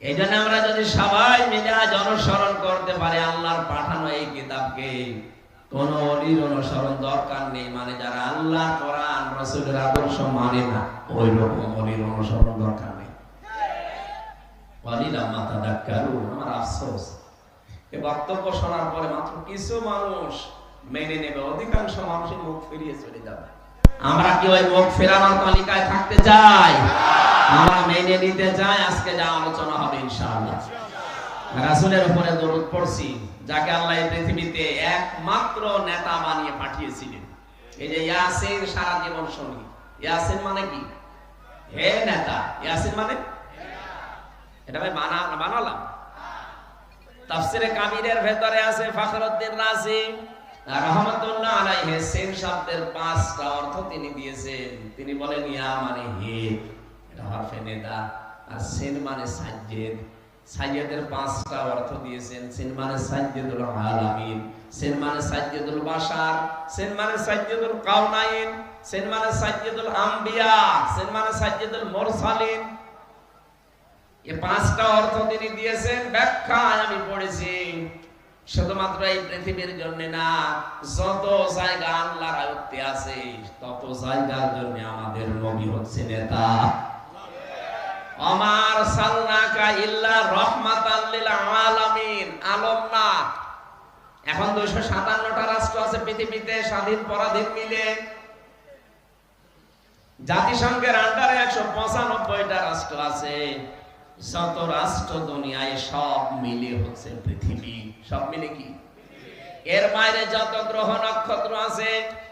এই জন্য আমরা যদি সবাই মিলে অনুসরণ করতে পারি, আল্লাহর পাঠানো এই কিতাবকে, কোন অলির অনুসরণ দরকার নেই। মানে যারা আল্লাহ কোরআন, রসুলের আদর্শ মানে না, ওই রকম অলির অনুসরণ দরকার নেই। অলিরা মাথা ডাক্তারু আমার আফসোস। এই বক্তব্য শোনার পরে মাত্র কিছু মানুষ মেনে নেবে, অধিকাংশ মানুষই মুখ ফিরিয়ে চলে যাবে। আমরা কি ওই মুখ ফেরানোর তালিকায় থাকতে চাই? আমরা মেনে নিতে চাই, আজকে যা আলোচনা হবে ইনশাআল্লাহ। রাসূলের উপরে দরুদ পড়ছি, যাকে আল্লাহ এই পৃথিবীতে একমাত্র নেতা বানিয়ে পাঠিয়েছিলেন। এই যে ইয়াসিন সারা জীবন সঙ্গী। ইয়াসিন মানে কি? হে নেতা। ইয়াসিন মানে? এটা আমি বানা বানালাম তাফসিরে কামিরের ভেতরে আছে ফখরুদ্দিন রাজি, রহমতুল্লাহ আলাইহি। সিন শব্দের পাঁচটা অর্থ তিনি দিয়েছেন। তিনি বলেন, ইয়া মানে হে আর সিন মানে সাজ্জেদ পাঁচটা অর্থ দিয়েছেন সিন মানে সাজ্জেদুল আলামিন সিন মানে সাজ্জেদুল বাশার সিন মানে সাজ্জেদুল কাউনাইন সিন মানে সাজ্জেদুল আম্বিয়া সিন মানে সাজ্জেদুল পাঁচটা অর্থ তিনি দিয়েছেন, ব্যাখ্যায় আমি পড়েছি। শুধুমাত্র এই পৃথিবীর জন্য না, যত জায়গা আল্লাহর আয়ত্তে আছে, তত জায়গার জন্য আমাদের নবী হচ্ছে নেতা। আমার সালনাকা ইল্লা রহমাতাল লিল আলামিন আলম না এখন 257টা রাষ্ট্র আছে পৃথিবীতে, স্বাধীন পরাধীন মিলে। জাতিসংঘের আন্ডারে 195টা রাষ্ট্র আছে। যত রাষ্ট্র দুনিয়ায় সব মিলে হচ্ছে পৃথিবী। সব মিলে কি? এর বাইরে যত গ্রহ নক্ষত্র আছে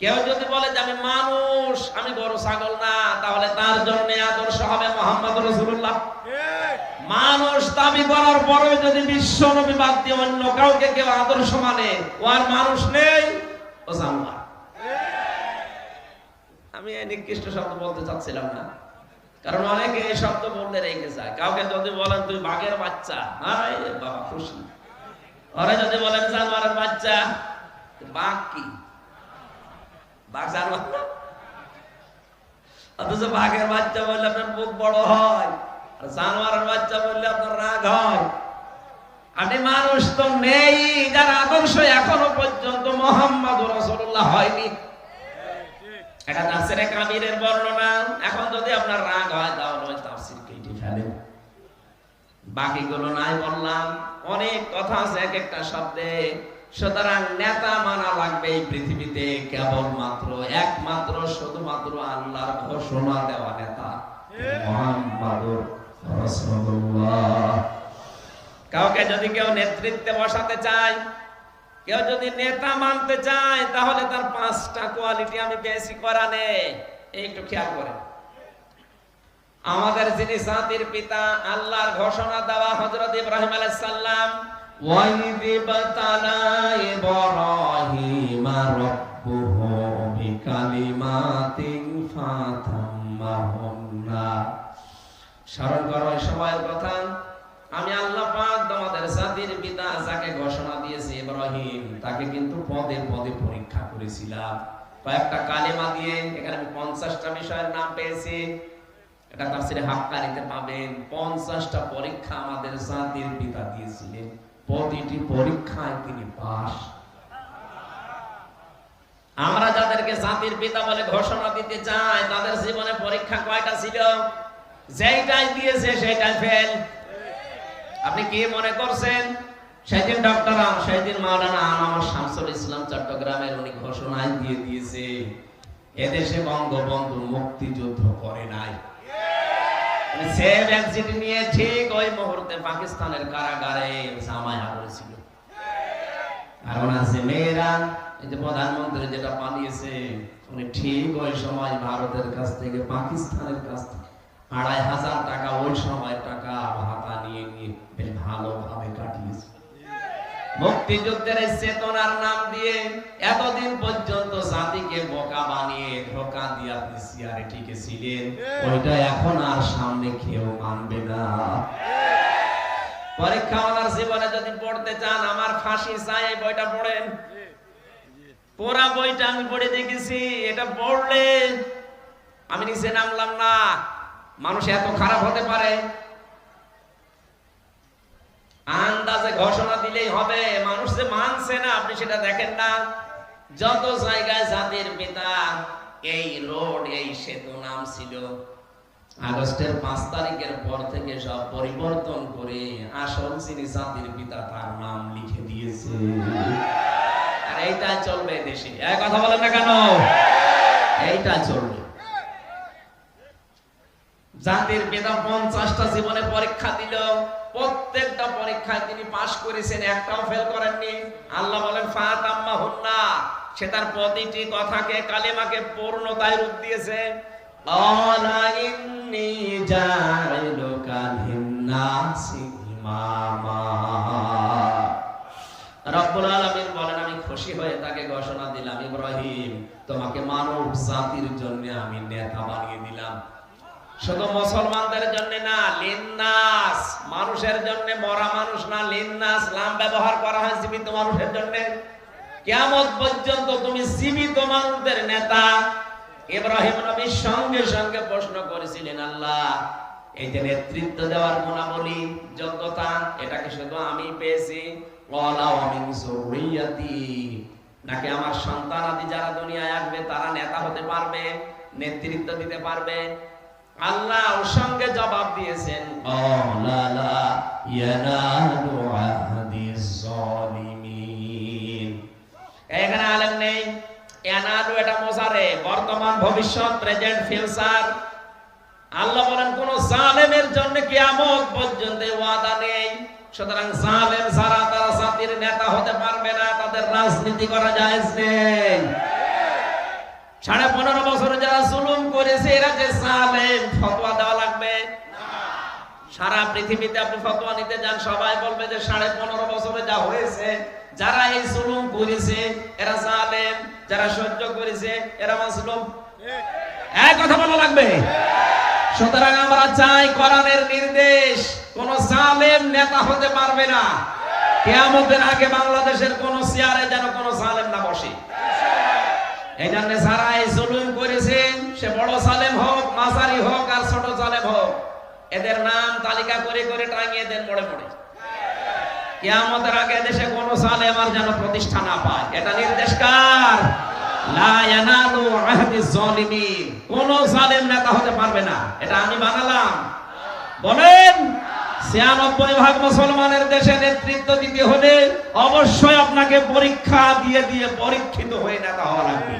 কেউ যদি বলে যে আমি মানুষ, আমি গরু ছাগল না, তাহলে তার জন্য আদর্শ হবে মোহাম্মদ রসুল্লাহ মানুষ দাবি করার পরে যদি বিশ্ব নবী বাদ দিয়ে অন্য কাউকে কেউ আদর্শ মানে ও আর মানুষ নেই, ও জানোয়ার। আমি নিকৃষ্ট শব্দ বলতে চাচ্ছিলাম না। কারণ অনেকে এই শব্দ বলতে রেখে যায়। কাউকে যদি বলেন, তুই বাঘের বাচ্চা। বাবা, খুশি। ওরা যদি বলেন, জানোয়ারের বাচ্চা। বাঘ কি? বাঘ জানোয়ার না? অথচ বাঘের বাচ্চা বললে আপনার বুক বড় হয়, আর বাচ্চা বললে আপনার রাগ হয়। আপনি মানুষ তো নেই যার আদর্শ এখনও পর্যন্ত মোহাম্মদ হয়নি। এটা তাফসিরে কামিরের বর্ণনা। এখন যদি আপনার রাগ হয়, তাহলে ওই তাফসির কেটে বাকিগুলো নাই বললাম। অনেক কথা আছে, এক একটা শব্দে। সুতরাং নেতা মানা লাগবে এই পৃথিবীতে কেবলমাত্র একমাত্র শুধুমাত্র আল্লাহর ঘোষণা দেওয়া নেতা। মুহাম্মাদুর রাসূলুল্লাহ। কাউকে যদি কেউ নেতৃত্বে বসাতে চায় কেউ যদি নেতা মানতে চায় তাহলে তার পাঁচটা কোয়ালিটি আমি বেশি করানে এই একটু খেয়াল করেন। আমাদের যিনি জাতির পিতা আল্লাহর ঘোষণা দেওয়া হযরত ইব্রাহিম আলাইহিস সালাম কথা। আমি আল্লাহ তোমাদের জাতির পিতা যাকে ঘোষণা দিয়েছি ইব্রাহিম, তাকে কিন্তু পদে পদে পরীক্ষা করেছিলাম। কয়েকটা কালেমা দিয়ে এখানে আমি পঞ্চাশটা বিষয়ের নাম পেয়েছি। এটা তাফসিরে হাক্কানিতে পাবেন। পঞ্চাশটা পরীক্ষা আমাদের জাতির পিতা দিয়েছিলেন। প্রতিটি পরীক্ষায় তিনি পাস আমরা যাদেরকে জাতির পিতা বলে ঘোষণা দিতে চাই, তাদের জীবনে পরীক্ষা কয়টা ছিল? দিয়েছে সেটাই ফেল আপনি কি মনে করছেন? সেদিন ডক্টর সেদিন মাওলানা আনামর শামসুল ইসলাম চট্টগ্রামের উনি ঘোষণায় দিয়ে দিয়েছে, এদেশে বঙ্গবন্ধু মুক্তিযুদ্ধ করে নাই। সেভ এক্সিট নিয়ে ঠিক ওই মুহূর্তে পাকিস্তানের কারাগারে কারণ আছে মেয়েরা, এই যে প্রধানমন্ত্রী যেটা পালিয়েছে, উনি ঠিক ওই সময় ভারতের কাছ থেকে, পাকিস্তানের কাছ থেকে আড়াই হাজার টাকা ওই সময় টাকা ভাতা নিয়ে নিয়ে ভালোভাবে কাটিয়েছে। মুক্তিযুদ্ধের চেতনার নাম দিয়ে এতদিন পর্যন্ত জাতিকে বোকা বানিয়ে ধোকা দিয়ে আপনি চেয়ারে টিকেছিলেন ওইটা এখন আর সামনে কেউ মানবে না। পরীক্ষা জীবনে যদি পড়তে চান, আমার ফাঁসি চাই বইটা পড়েন। পুরা বইটা আমি পড়ে দেখেছি, এটা পড়লে আমি নিচে নামলাম না। মানুষ এত খারাপ হতে পারে আন্দাজে ঘোষণা দিলেই হবে। মানুষ যে মানছে না, আপনি সেটা দেখেন না। যত জায়গায় জাতির পিতা, এই রোড, এই সেতু নাম ছিল, আগস্টের পাঁচ তারিখের পর থেকে সব পরিবর্তন করে আসল যিনি জাতির পিতা, তার নাম লিখে দিয়েছে। আর এইটা চলবে দেশে। এক কথা বলেন না কেন? এইটা চলবে। জাতির পিতা পঞ্চাশটা জীবনে পরীক্ষা দিল, প্রত্যেকটা পরীক্ষায় তিনি পাশ করেছেন, একটাও ফেল করেননি। আল্লাহ বলেন, ফাতাম্মা হুন্না সে তার প্রতিটি কথাকে, কালেমাকে পূর্ণতায় রূপ দিয়েছে। রব্বুল আলামিন বলেন, আমি খুশি হয়ে তাকে ঘোষণা দিলাম, ইব্রাহিম, তোমাকে মানব জাতির জন্য আমি নেতা বানিয়ে দিলাম। শুধু মুসলমানদের জন্য না, লিন্নাস, মানুষের জন্য, মরা মানুষ না, লিন্নাস নাম ব্যবহার করা হয় জীবিত মানুষের জন্য। কেমন পর্যন্ত তুমি জীবিত মানুষদের নেতা। ইব্রাহিম নবী সঙ্গে সঙ্গে প্রশ্ন করেছিলেন, আল্লাহ, এই যে নেতৃত্ব দেওয়ার গুণাবলী, যোগ্যতা এটাকে শুধু আমি পেয়েছি? নাকি আমার সন্তান আদি যারা দুনিয়ায় আসবে, তারা নেতা হতে পারবে, নেতৃত্ব দিতে পারবে? আল্লাহ ওর সঙ্গে জবাব দিয়েছেন এখানে আলেম নেই। এনালু এটা মোজারে। বর্তমান ভবিষ্যৎ প্রেজেন্ট ফিউচার। আল্লাহ বলেন কোন জালেমের জন্য কিয়ামত পর্যন্ত ওয়াদা নেই। সুতরাং জালেম ছাড়া তারা জাতির নেতা হতে পারবে না। তাদের রাজনীতি করা যায় নেই। সাড়ে পনেরো বছর যারা জুলুম করেছে, এরা যে জালেম ফতোয়া দেওয়া লাগবে। সারা পৃথিবীতে আপনি ফতোয়া নিতে যান, সবাই বলবে যে সাড়ে পনেরো বছরে যা হয়েছে, যারা এই জুলুম করেছে, এরা জালেম যারা সহ্য করেছে, এরা মাজলুম এক কথা বলা লাগবে। সুতরাং আমরা চাই কোরআনের নির্দেশ, কোন জালেম নেতা হতে পারবে না। কেয়ামতের আগে বাংলাদেশের কোন চেয়ারে যেন কোন জালেম না এই জন্য যারা এই জুলুম করেছেন সে বড় জালেম হোক, মাঝারি হোক আর ছোট জালেম হোক। এদের নাম তালিকা করে করে টাঙিয়ে দেন মোড়ে মোড়ে কেয়ামতের আগে দেশে কোন জালেম আর যেন প্রতিষ্ঠা না পায়। এটা নির্দেশ কার? কোন জালেম নেতা হতে পারবে না। এটা আমি বানালাম। বলেন! ছিয়ানব্বই ভাগ মুসলমানের দেশে নেতৃত্ব দিতে হলে অবশ্যই আপনাকে পরীক্ষা দিয়ে দিয়ে পরীক্ষিত হয়ে নেতা হওয়া লাগবে।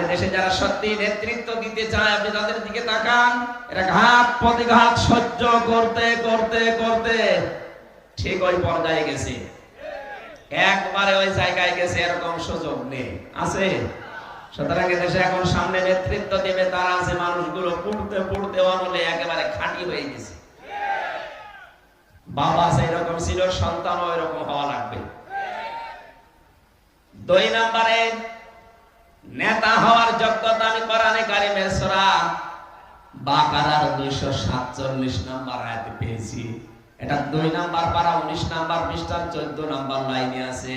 এ দেশে যারা সত্যি নেতৃত্ব দিতে চায়, আপনি তাদের দিকে তাকান। এরা ঘাত প্রতিঘাত সহ্য করতে করতে করতে ঠিক ওই পর্যায়ে গেছে। একবারে ওই জায়গায় গেছে, এরকম সুযোগ নেই। আছে? সুতরাং দেশে এখন সামনে নেতৃত্ব দেবে, তারা আছে মানুষগুলো পড়তে পড়তে অনলে একেবারে খাঁটি হয়ে গেছে। বাবা সেই রকম ছিল সন্তান ওই রকম হওয়া লাগবে। দুই নম্বরে, নেতা হওয়ার যোগ্যতা আমি কোরআনে কারিমের সূরা বাকারার 247 নাম্বার আয়াতে পেয়েছি। এটা দুই নাম্বার পারা 19 নাম্বার পৃষ্ঠার 14 নাম্বার লাইনে আছে।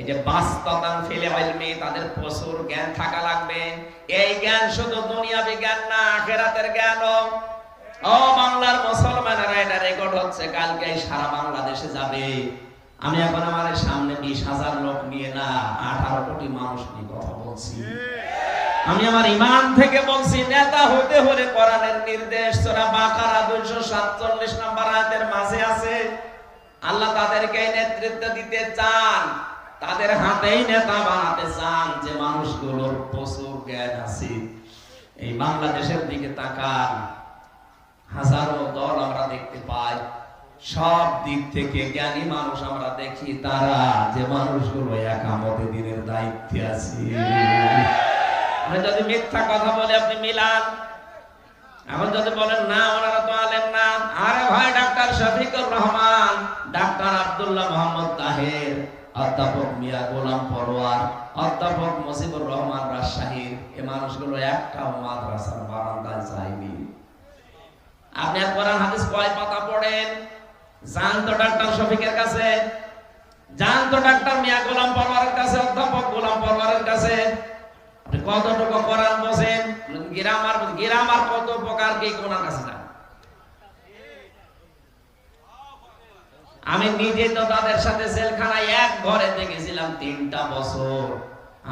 এই যে তাদের প্রচুর জ্ঞান থাকা লাগবে। এই জ্ঞান শুধু দুনিয়াবি জ্ঞান না, আখেরাতের ও বাংলার মুসলমানেরা, এটা রেকর্ড হচ্ছে কালকে সারা বাংলাদেশে যাবে। আমি এখন আমার সামনে বিশ হাজার লোক নিয়ে না, আঠারো কোটি মানুষ নিয়ে কথা বলছি। আমি আমার ইমান থেকে বলছি, নেতা হতে হলে কোরআনের নির্দেশ, সূরা বাকারা 247 নম্বর আয়াতের মাঝে আছে, আল্লাহ তাদেরকে নেতৃত্ব দিতে চান। তাদের হাতেই নেতা বানাতে চান যে মানুষগুলোর প্রচুর জ্ঞান আছে। এই বাংলাদেশের দিকে তাকান, হাজারো দল আমরা দেখতে পাই। সব দিক থেকে জ্ঞানী মানুষ আমরা দেখি, তারা যে মানুষগুলো একামতে দিনের দায়িত্বে আছে। আপনি যদি মিথ্যা কথা বলে আপনি মিলান। এখন যদি বলেন, না, ওনারা তো আলেম না। আরে ভাই, ডাক্তার শফিকুর রহমান, ডাক্তার আব্দুল্লাহ মোহাম্মদ তাহের অধ্যাপক মিয়া গোলাম পরোয়ার অধ্যাপক মুজিবুর রহমান রাজশাহীর এই মানুষগুলো একটাও মাদ্রাসার বারান্দায় যায়নি। আপনি কোরআন হাদিস কয় পাতা পড়েন যান তো ডাক্তার শফিকের কাছে যান তো ডাক্তার মিয়া গোলাম পরোয়ারের কাছে, অধ্যাপক গোলাম পরোয়ারের কাছে। আপনি কতটুকু কোরআন বসেন গ্রামার গ্রামার কত প্রকার কি কোরআন কাছে যান আমি নিজে তো তাদের সাথে জেলখানায় এক ঘরে দেখেছিলাম তিনটা বছর।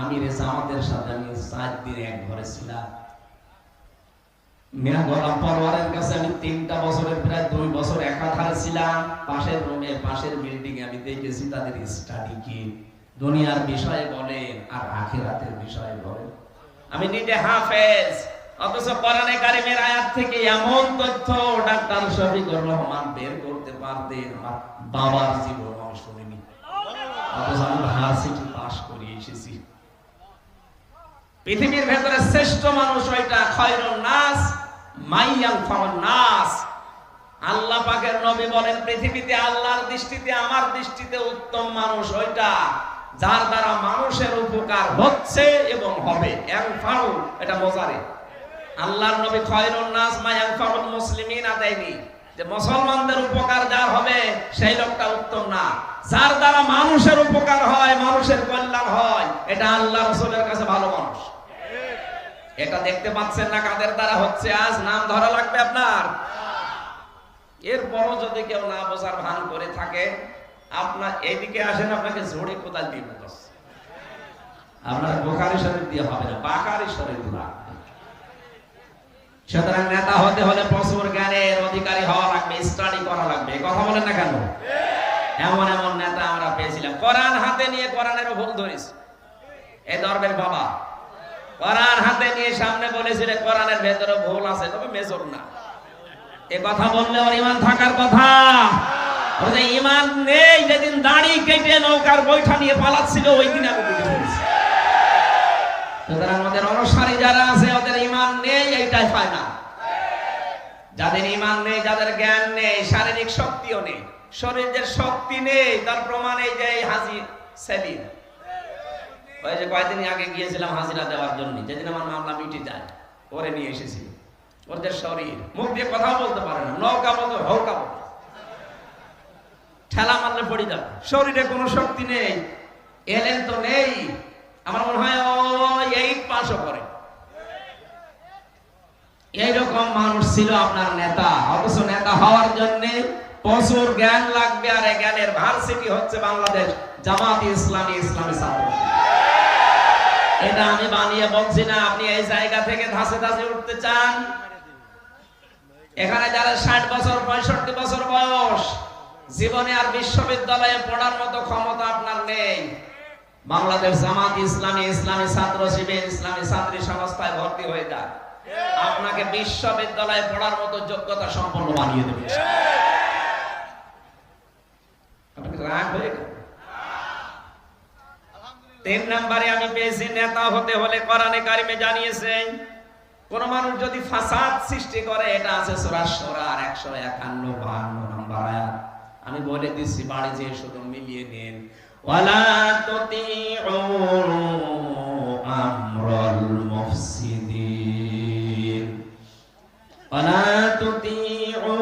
আমি রে জামাতের সাথে আমি চার দিন এক ঘরে ছিলাম। অথচ থেকে এমন তথ্য ডাক্তার শফিকুর রহমান বের করতে পারতেন। বাবার জীবন আমি শুনিনি অথচ আমি ভার্সিটি পাস করে এসেছি। পৃথিবীর ভেতরে শ্রেষ্ঠ মানুষ ওইটা খয়রুন নাস, মাইয়াল ফাওয়ান নাস। আল্লাহ পাকের নবী বলেন, পৃথিবীতে আল্লাহর দৃষ্টিতে, আমার দৃষ্টিতে উত্তম মানুষ ওইটা যার দ্বারা মানুষের উপকার হচ্ছে এবং হবে। এটা মজারে। আল্লাহর নবী খয়রুন নাস, মাইয়াল ফাউল মুসলিমিন আদায়নি। যে মুসলমানদের উপকার যার হবে, সেই লোকটা উত্তম না। যার দ্বারা মানুষের উপকার হয়, মানুষের কল্যাণ হয়, এটা আল্লাহ রসুলের কাছে ভালো মানুষ। এটা দেখতে পাচ্ছেন না কাদের দ্বারা হচ্ছে আজ? নাম ধরা লাগবে আপনার? এরপরও যদি কেউ না বোঝার ভান করে থাকে, আপনার এদিকে আসেন, আপনাকে ঝোড়ে কোদাল দিয়ে আপনার বোখারি শরীর দিয়ে হবে না, বাকারি শরীর লাগবে সুতরাং নেতা হতে হলে প্রচুর জ্ঞানের অধিকারী হওয়া লাগবে স্টাডি করা লাগবে। কথা বলেন না কেন? এমন এমন নেতা আমরা পেয়েছিলাম। কোরআন হাতে নিয়ে কোরআনেরও ভুল ধরিস। এই দরবের বাবা। কোরআন হাতে নিয়ে সামনে বলেছিলেন কোরআনের ভেতরে ভুল আছে, তবে মেজর না। এ কথা বললে ওর ইমান থাকার কথা। ইমান নেই, যেদিন দাড়ি কেটে নৌকার বৈঠা নিয়ে পালাচ্ছিল, ওই দিন আমি বুঝে সুতরাং আমাদের অনুসারী যারা আছে, ওদের ইমান নেই, এইটাই পায় না যাদের ইমান নেই, যাদের জ্ঞান নেই, শারীরিক শক্তিও নেই, শরীরের শক্তি নেই, তার প্রমাণ এই যে হাজি সেলিম। ওই যে কয়েকদিন আগে গিয়েছিলাম হাজিরা দেওয়ার জন্য, যেদিন আমার মামলা মিটে যায় ওরে নিয়ে এসেছি। ওদের শরীর, মুখ দিয়ে কথা বলতে পারে না, নৌকা বলতে, হৌকা বলতে। ঠেলা মারলে পড়ে যাবে, শরীরে কোনো শক্তি নেই, এলেন তো নেই। আমার মনে হয় ও এইট পাশও করে এইরকম মানুষ ছিল আপনার নেতা। অথচ নেতা হওয়ার জন্য প্রচুর জ্ঞান লাগবে আর এই জ্ঞানের ভার্সিটি হচ্ছে বাংলাদেশ জামাত ইসলামী ইসলামী ছাত্র। এটা আমি বানিয়ে বলছি না, আপনি এই জায়গা থেকে ধাসে ধাসে উঠতে চান। এখানে যারা ষাট বছর, পঁয়ষট্টি বছর বয়স, জীবনে আর বিশ্ববিদ্যালয়ে পড়ার মতো ক্ষমতা আপনার নেই। বাংলাদেশ জামাত ইসলামী ইসলামী ছাত্র শিবির ইসলামী ছাত্রী সংস্থায় ভর্তি হয়ে যায় আপনাকে বিশ্ববিদ্যালয়ে পড়ার মতো যোগ্যতা সম্পন্ন বানিয়ে দেবে। রাগ হয়ে গেল? তিন নম্বরে আমি পেয়েছি নেতা হতে হলে কোরআনে কারিমে জানিয়েছেন কোন মানুষ যদি ফাসাদ সৃষ্টি করে এটা আছে সূরার 151 52 নম্বর আয়াত। আমি বলে দিচ্ছি বাড়ি যেয়ে শুধু মিলিয়ে নেন। ওয়ালা তুতিউ আমরাল মুফসিদিন ওয়ালা তুতিউ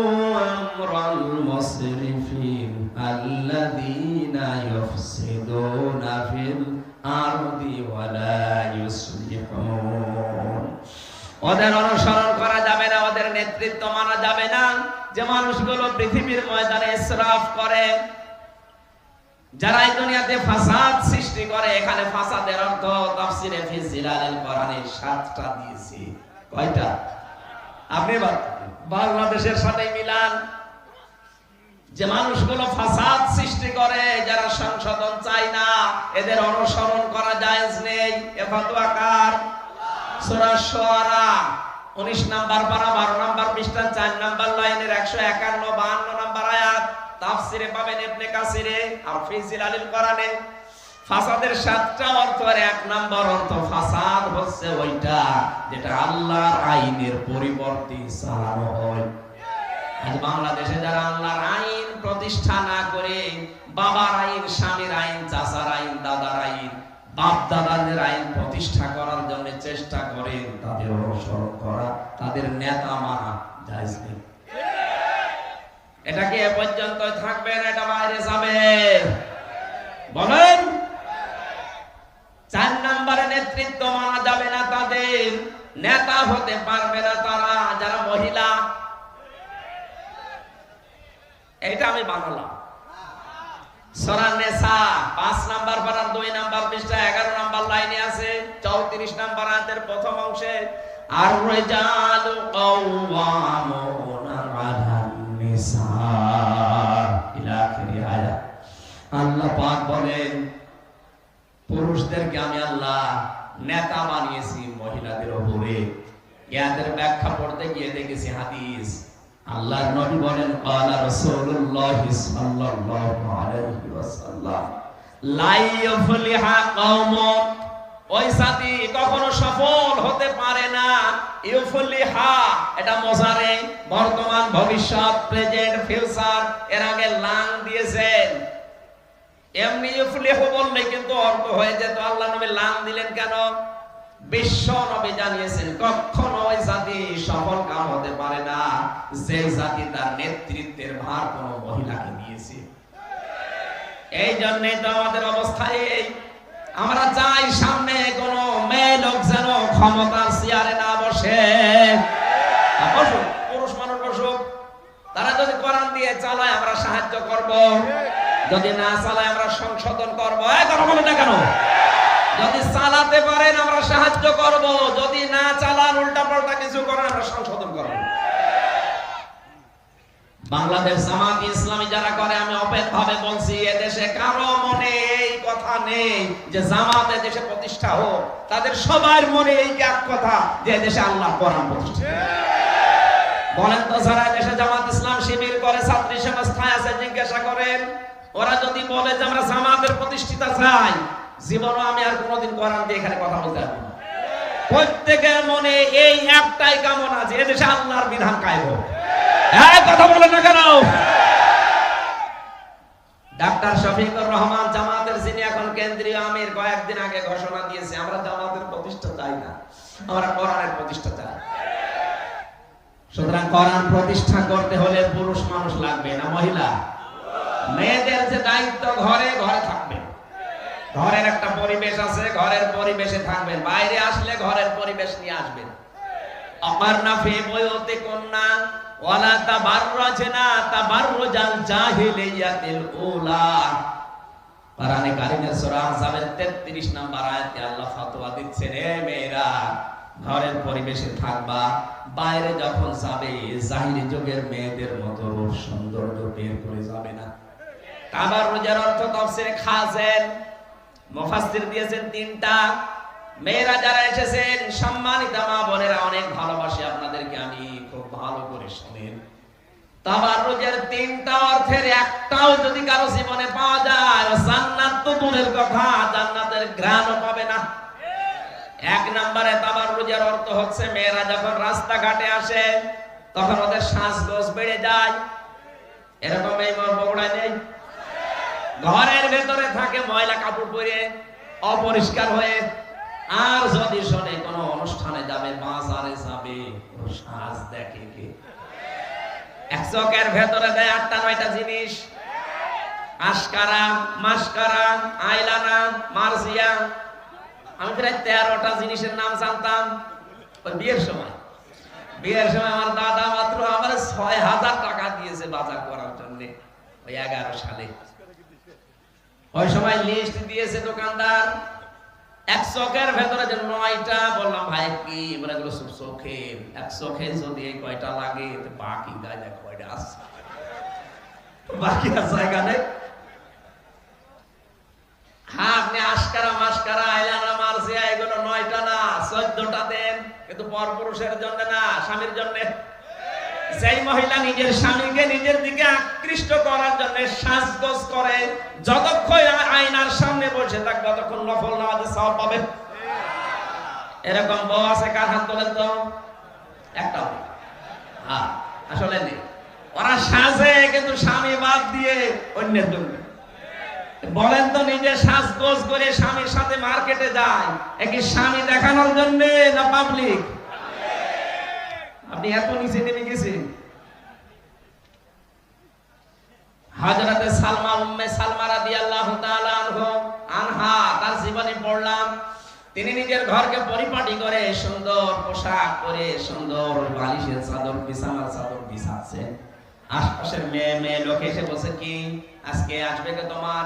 আমরাল মুসরিফিন আল্লাযীনা ইউফসিদুনা ফিল আরদি ওয়ালা ইউসলিহুন ওদের অনুসরণ করা যাবে না, ওদের নেতৃত্ব মানা যাবে না। যে মানুষগুলো পৃথিবীর ময়দানে ইসরাফ করে যারা এই দুনিয়াতে ফাসাদ সৃষ্টি করে, এখানে ফাসাদের অর্থ তাফসিরে ফি জিলালিল কোরআনে সাতটা দিয়েছি। কয়টা? আপনি বাংলাদেশের সাথে মিলান। যে মানুষগুলো ফাসাদ সৃষ্টি করে, যারা সংশোধন চায় না, এদের অনুসরণ করা জায়েজ নেই। এ ফতোয়া কার? সূরা শুআরা 19 নাম্বার পারা 12 নাম্বার পৃষ্ঠা 4 নাম্বার লাইনের 151 52 নাম্বার আয়াত। তাফসিরে পাবেন ইবনে কাসিরে আর ফি জিলালিল কোরআনে। ফাসাদের সাতটা অর্থ আর এক নাম্বার অর্থ ফাসাদ হচ্ছে ওইটা যেটা আল্লাহর আইনের পরিবর্তে চালানো হয়। আজ বাংলাদেশে যারা আল্লাহর আইন প্রতিষ্ঠা না করে, বাবার আইন, স্বামীর আইন, চাচার আইন, দাদার আইন বাপ দাদাদের আইন প্রতিষ্ঠা করার জন্য চেষ্টা করেন, তাদের অনুসরণ করা, তাদের নেতা মানা নেই। এটা কি এ পর্যন্ত থাকবে না এটা বাইরে যাবে? বলেন। চার নম্বরে নেতৃত্ব মানা যাবে না তাদের। নেতা হতে পারবে না তারা, যারা মহিলা। এটা আমি বানালাম। সরা নেসা পাঁচ নাম্বার পারার দুই নাম্বার পৃষ্ঠা এগারো নাম্বার লাইনে আছে, চৌত্রিশ নাম্বার আয়াতের প্রথম অংশে আর রিজালু কাওয়ামুনা আলান নিসা ইলা আখিরি আয়াত। আল্লাহ পাক বলেন, পুরুষদেরকে আমি আল্লাহ নেতা বানিয়েছি মহিলাদের উপরে ইয়াদের ব্যাখ্যা পড়তে গিয়ে দেখেছি হাদিস। আল্লাহর নবী বলেন, ক্বালা রাসূলুল্লাহ সাল্লাল্লাহু আলাইহি ওয়াসাল্লাম, লা ইউফলিহা কওমুন ওই জাতি কখনো সফল হতে পারে না। ইউফলিহা এটা মজারে বর্তমান ভবিষ্যৎ, প্রেজেন্ট, ফিউচার, এর আগে লাং দিয়েছেন। এমনি ইউফলিহু বললে কিন্তু অর্থ হয়ে যেত, আল্লাহ নবী লাং দিলেন কেন? বিশ্ব নবী জানিয়েছেন, কখনো ওই জাতি সফল কাম হতে পারে না। যে জাতি তার নেতৃত্বের ভার কোন মহিলাকে দিয়েছে। এই জন্যে তো আমাদের অবস্থায় এই। আমরা চাই সামনে কোন মেয়ে লোক যেন ক্ষমতার চেয়ারে না বসে। পুরুষ মানুষ বসুক। তারা যদি কোরআন দিয়ে চালায়, আমরা সাহায্য করব। যদি না চালায়, আমরা সংশোধন করব। কথা না কেন? যদি চালাতে পারেন, আমরা সাহায্য করব। যদি না চালান উল্টা পাল্টা কিছু করেন, আমরা সংশোধন করব। বাংলাদেশ জামাত ইসলামী যারা করে, আমি অপেত ভাবে বলছি, এদেশে কারও মনে কথা নেই যে জামাত দেশে প্রতিষ্ঠা হোক, তাদের সবার মনে এই এক কথা যে দেশে আল্লাহ কোরআন প্রতিষ্ঠা। বলেন তো যারা দেশে জামাত ইসলাম শিবির করে, ছাত্রী সংস্থায় আছে, জিজ্ঞাসা করেন, ওরা যদি বলে যে আমরা জামাতের প্রতিষ্ঠিতা চাই, জীবনও আমি আর কোনোদিন কোরআন দিয়ে এখানে কথা বলতে পারব। প্রত্যেকের মনে এই একটাই কামনা যে এদেশে আল্লাহর বিধান কায়েম হ্যাঁ কথা বলেন না কেন? ডাক্তার শফিকুর রহমান এখন কেন্দ্রীয় কয়েকদিন আগে ঘোষণা দিয়েছে, আমরা জামাতের প্রতিষ্ঠা চাই না, আমরা কোরআনের প্রতিষ্ঠা চাই। সুতরাং কোরআন প্রতিষ্ঠা করতে হলে পুরুষ মানুষ লাগবে না মহিলা? মেয়েদের যে দায়িত্ব, ঘরে ঘরে থাকবে। ঘরের একটা পরিবেশ আছে, ঘরের পরিবেশে থাকবেন। বাইরে আসলে ঘরের পরিবেশ নিয়ে আসবেন। অকারনা ফি বয়তে কন্যা, ওয়ালা তাবাররাজনা তাবাররুজাল জাহিলিয়াতিল উলা। কোরআনে কারিমের সূরা আহজাবের 33 নম্বর আয়াতে আল্লাহ ফতোয়া দিচ্ছেন হে মেয়েরা, ঘরের পরিবেশে থাকবা, বাইরে যখন যাবে জাহিলি যুগের মেয়েদের মতো রূপ সৌন্দর্য বের করে যাবে না। তাবাররুজের অর্থ তাফসীরে খাজেন, মুফাসসির দিয়েছেন তিনটা। মেয়েরা যারা এসেছেন, সম্মানিতা মা বোনেরা, অনেক ভালোবাসি আপনাদেরকে, আমি খুব ভালো করে শুনেন। তাবাররুজের তিনটা অর্থের একটাও যদি কারও জীবনে পাওয়া যায়, জান্নাত তো দূরের কথা, জান্নাতের ঘ্রাণও পাবে না। এক নম্বরে তাবাররুজের অর্থ হচ্ছে, মেয়েরা যখন রাস্তাঘাটে আসে, তখন ওদের শ্বাসগোজ বেড়ে যায়। এরকম এই বগুড়ায় নেই? ঘরের ভেতরে থাকে ময়লা কাপড় পরে, অপরিষ্কার হয়ে, আর যদি শোনে কোনো অনুষ্ঠানে যাবে, বাজারে যাবে সাজ দেখে কে? এক চকের ভেতরে দেয় আটটা, নয়টা জিনিস। আশকারা মাসকারা আইলানা, মার্জিয়া। আমি প্রায় তেরোটা জিনিসের নাম জানতাম ওই বিয়ের সময়। বিয়ের সময় আমার দাদা মাত্র আমার ছয় হাজার টাকা দিয়েছে বাজার করার জন্য ওই এগারো সালে। ওই সময় লিস্ট দিয়েছে দোকানদার। এক চোখের ভেতরে যে নয়টা বললাম, ভাই, কি সব চোখে এক চোখে যদি এই কয়টা লাগে বাকি কয়টা আছে? বাকি হ্যাঁ আপনি আশকারা মাসকারা আইলানা এগুলো নয়টা না, চোদ্দটা দেন। কিন্তু পরপুরুষের জন্য না, স্বামীর জন্য। যেই মহিলা নিজের স্বামীকে নিজের দিকে আকৃষ্ট করার জন্য সাজগোজ করে, যতক্ষণ আ- আয়নার সামনে বসে থাকবে ততক্ষণ নফল নামাজে সওয়াব পাবে এরকম বউ আছে, কার হাত তোলেন তো? হ্যাঁ আসলে নেই। ওরা সাজে, কিন্তু স্বামী বাদ দিয়ে বলেন তো, নিজে সাজগোজ করে স্বামীর সাথে মার্কেটে যায়। একই স্বামী দেখানোর জন্য না পাবলিক আপনি এত নিচে নেমে গেছেন। হযরতে সালমা, উম্মে সালমা রাদিয়াল্লাহু তাআলা আনহু আনহা, তার জীবনে পড়লাম। তিনি নিজের ঘরকে পরিপাটি করে সুন্দর পোশাক পরে সুন্দর বালিশের চাদর, বিছানার চাদর বিছাচ্ছেন আশপাশের মেয়ে মেয়ে লোক এসে বসে কি? আজকে আসবে কে তোমার?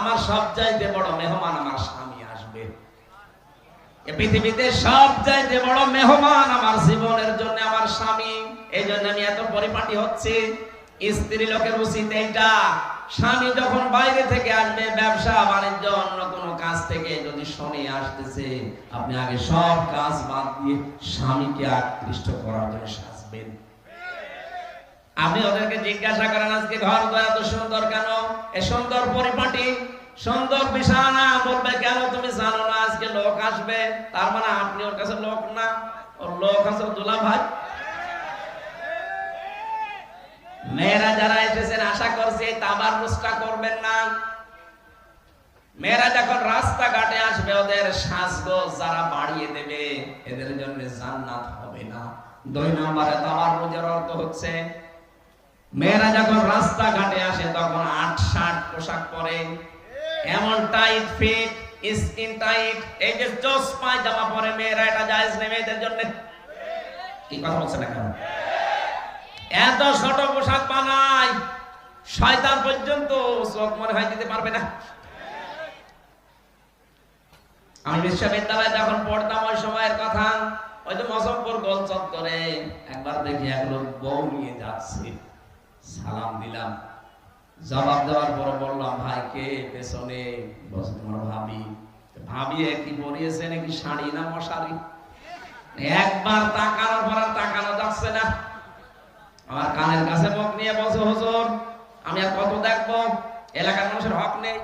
আমার সব চাইতে বড় মেহমান আমার স্বামী আসবে। পৃথিবীতে সব চাইতে বড় মেহমান আমার জীবনের জন্য আমার স্বামী। এই জন্য আমি এত পরিপাটি হচ্ছি। স্ত্রী লোকের উচিত এইটা স্বামী যখন বাইরে থেকে আসবে, ব্যবসা, বাণিজ্য, অন্য কোনো কাজ থেকে যদি শনি আসতেছে, আপনি আগে সব কাজ বাদ দিয়ে স্বামীকে আকৃষ্ট করার জন্য সাজবেন। আপনি ওদেরকে জিজ্ঞাসা করেন, আজকে ঘর দয়া তো সুন্দর কেন? এ সুন্দর পরিপাটি, সুন্দর বিছানা। বলবে, কেন তুমি জানো না, আজকে লোক আসবে। তার মানে আপনি ওর কাছে লোক না, ওর লোক আছে দুলা ভাই মেয়েরা যারা এসেছেন, আশা করছি তাবার রুস্টা করবেন না। মেয়েরা যখন রাস্তাঘাটে আসবে, ওদের সাজগোজ যারা বাড়িয়ে দেবে, এদের জন্য জান্নাত হবে না। দুই নম্বরে তাবার রোজের অর্থ হচ্ছে, মেয়েরা যখন রাস্তাঘাটে আসে, তখন আট, ষাট পোশাক পরে। এমন টাইট ফিট স্কিন টাইট এই যে জোস পায়জামা পরে মেয়েরা এটা জায়েজ নেই মেয়েদের জন্য। কি কথা বলছে না কেন এত ছোট পোশাক বানায় শয়তান পর্যন্ত চোখ মনে হয় দিতে পারবে না। আমি বিশ্ববিদ্যালয়ে যখন পড়তাম, ওই সময়ের কথা, ওই যে মজফর গোল চত্বরে একবার দেখি এক লোক বউ নিয়ে যাচ্ছে। সালাম দিলাম। জবাব দেওয়ার পর বললাম, ভাই, কে পেছনে? ভাবি। ভাবি কি পরিয়েছে নাকি শাড়ি না মশারি? একবার তাকানোর পর তাকানো যাচ্ছে না। আমার কানের কাছে মুখ নিয়ে বসে হুজুর, আমি আর কত দেখব? এলাকার মানুষের হক নেই।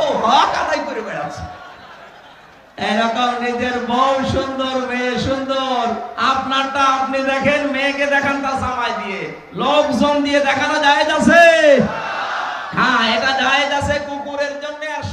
ও, হক আদায় করে বেড়াচ্ছে। এরকম নিজের বউ সুন্দর, মেয়ে সুন্দর, আপনারটা আপনি দেখেন, মেয়েকে দেখান তার জামাই দিয়ে। লোকজন দিয়ে দেখানো যায় হ্যাঁ এটা যায় আছে কুকুরের জন্য আর